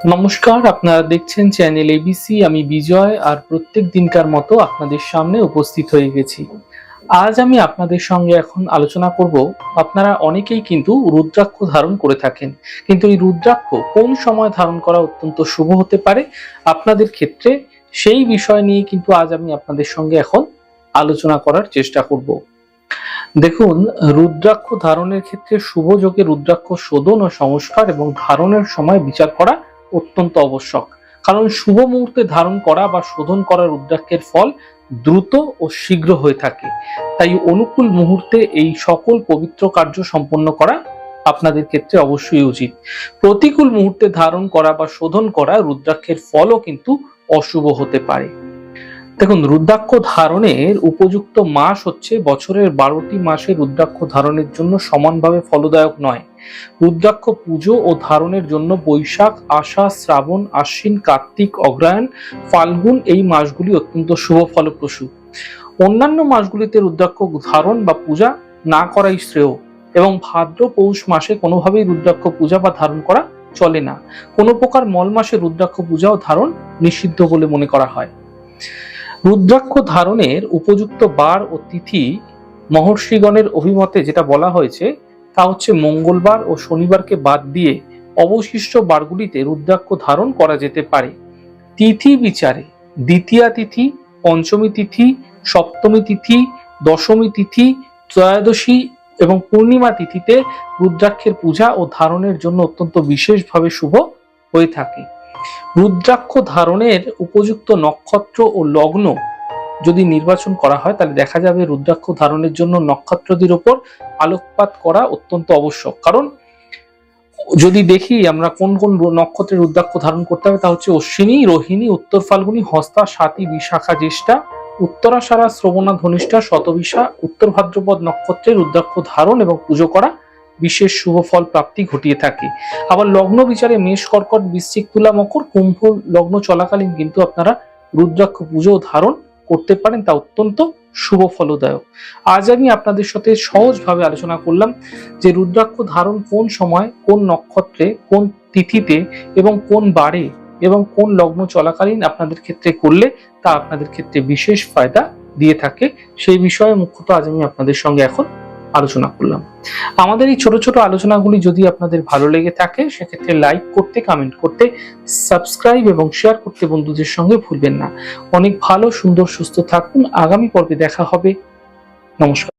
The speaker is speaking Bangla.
নমস্কার, আপনারা দেখছেন চ্যানেল এবিসি আমি বিজয়, আর প্রত্যেক দিনকার মতো আপনাদের সামনে উপস্থিত হয়ে গেছি। আজ আমি আপনাদের সঙ্গে এখন আলোচনা করব, আপনারা অনেকেই কিন্তু রুদ্রাক্ষ ধারণ করে থাকেন, কিন্তু এই রুদ্রাক্ষ কোন সময় ধারণ করা অত্যন্ত শুভ হতে পারে, আপনাদের ক্ষেত্রে সেই বিষয় নিয়ে কিন্তু আজ আমি আপনাদের সঙ্গে এখন আলোচনা করার চেষ্টা করব। দেখুন, রুদ্রাক্ষ ধারণের ক্ষেত্রে শুভ যোগে রুদ্রাক্ষ শোধন ও সংস্কার এবং ধারণের সময় বিচার করা অত্যন্ত আবশ্যক। কারণ শুভ মুহূর্তে ধারণ করা বা শোধন করা রুদ্রাক্ষের ফল দ্রুত ও শীঘ্র হয়ে থাকে। তাই অনুকূল মুহূর্তে এই সকল পবিত্র কার্য সম্পন্ন করা আপনাদের ক্ষেত্রে অবশ্যই উচিত। প্রতিকূল মুহূর্তে ধারণ করা বা শোধন করা রুদ্রাক্ষের ফলও কিন্তু অশুভ হতে পারে। দেখুন, রুদ্রাক্ষ ধারণের উপযুক্ত মাস হচ্ছে বছরের বারোটি মাসে রুদ্রাক্ষ ধারণের জন্য সমানভাবে ফলদায়ক নয়। রুদ্রাক্ষ পুজো ও ধারণের জন্য বৈশাখ, আষাঢ়, শ্রাবণ, আশ্বিন, কার্তিক, অগ্রহায়ণ, ফাল্গুন এই মাসগুলি অত্যন্ত শুভ ফলপ্রসূ। অন্যান্য মাসগুলিতে রুদ্রাক্ষ ধারণ বা পূজা না করাই শ্রেয় এবং ভাদ্র পৌষ মাসে কোনোভাবেই রুদ্রাক্ষ পূজা বা ধারণ করা চলে না। কোনো প্রকার মল মাসে রুদ্রাক্ষ পূজা ও ধারণ নিষিদ্ধ বলে মনে করা হয়। রুদ্রাক্ষ ধারণের উপযুক্ত বার ও তিথি মহর্ষিগণের অভিমতে যেটা বলা হয়েছে, তা হচ্ছে মঙ্গলবার ও শনিবারকে বাদ দিয়ে অবশিষ্ট বারগুলিতে রুদ্রাক্ষ ধারণ করা যেতে পারে। তিথি বিচারে দ্বিতীয়া তিথি, পঞ্চমী তিথি, সপ্তমী তিথি, দশমী তিথি, ত্রয়োদশী এবং পূর্ণিমা তিথিতে রুদ্রাক্ষের পূজা ও ধারণের জন্য অত্যন্ত বিশেষভাবে শুভ হয়ে থাকে। রুদ্রাক্ষ ধারণের উপযুক্ত নক্ষত্র ও লগ্ন যদি নির্বাচন করা হয়, তাহলে দেখা যাবে রুদ্রাক্ষ ধারণের জন্য নক্ষত্রদের ওপর আলোকপাত করা অত্যন্ত আবশ্যক। কারণ যদি দেখি আমরা কোন কোন নক্ষত্রের রুদ্রাক্ষ ধারণ করতে হবে, তা হচ্ছে অশ্বিনী, রোহিণী, উত্তর ফাল্গুনী, হস্তা, সাতী, বিশাখা, জ্যেষ্ঠা উত্তরাষাঢ়া শ্রবণা, ধনিষ্ঠা, শতবিশা, উত্তর ভাদ্রপদ নক্ষত্রের রুদ্রাক্ষ ধারণ এবং পুজো করা বিশেষ শুভ ফল প্রাপ্তি ঘটিয়ে থাকে। আবার লগ্ন বিচারে মেষ, কর্কট, বৃশ্চিক, তুলা, মকর, কুম্ভ লগ্ন চলাকালীন কিন্তু আপনারা রুদ্রাক্ষ পুজো ধারণ করতে পারেন, তা অত্যন্ত শুভ ফলদায়ক। আজ আমি আপনাদের সাথে সহজভাবে আলোচনা করলাম যে রুদ্রাক্ষ ধারণ কোন সময়, কোন নক্ষত্রে, কোন তিথিতে এবং কোন বারে এবং কোন লগ্ন চলাকালীন আপনাদের ক্ষেত্রে করলে তা আপনাদের ক্ষেত্রে বিশেষ ফায়দা দিয়ে থাকে। সেই বিষয়ে মুখ্যত আজ আমি আপনাদের সঙ্গে এখন আলোচনা করলাম। আমাদের এই ছোট ছোট আলোচনাগুলি যদি আপনাদের ভালো লেগে থাকে, সেক্ষেত্রে লাইক করতে কমেন্ট করতে সাবস্ক্রাইব এবং শেয়ার করতে বন্ধুদের সঙ্গে ভুলবেন না। অনেক ভালো, সুন্দর, সুস্থ থাকুন। আগামী পর্বে দেখা হবে। নমস্কার।